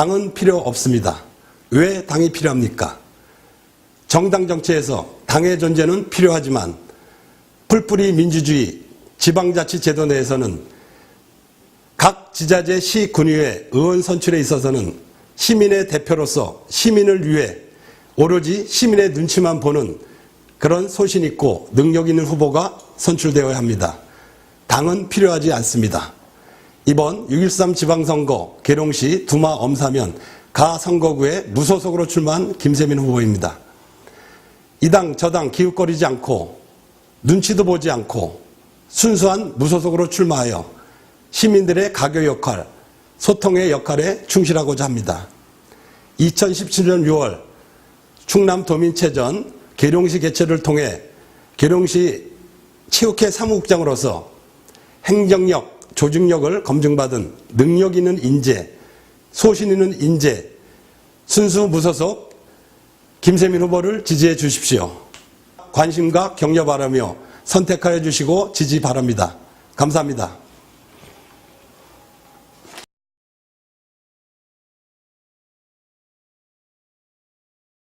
당은 필요 없습니다. 왜 당이 필요합니까? 정당 정치에서 당의 존재는 필요하지만 풀뿌리 민주주의 지방자치제도 내에서는 각 지자체 시 군의회 의원 선출에 있어서는 시민의 대표로서 시민을 위해 오로지 시민의 눈치만 보는 그런 소신 있고 능력 있는 후보가 선출되어야 합니다. 당은 필요하지 않습니다. 이번 6.13 지방선거 계룡시 두마 엄사면 가 선거구에 무소속으로 출마한 김세민 후보입니다. 이 당 저당 기웃거리지 않고 눈치도 보지 않고 순수한 무소속으로 출마하여 시민들의 가교 역할, 소통의 역할에 충실하고자 합니다. 2017년 6월 충남 도민체전 계룡시 개최를 통해 계룡시 체육회 사무국장으로서 행정력, 조직력을 검증받은 능력 있는 인재, 소신 있는 인재, 순수 무소속 김세민 후보를 지지해 주십시오. 관심과 격려 바라며 선택하여 주시고 지지 바랍니다. 감사합니다.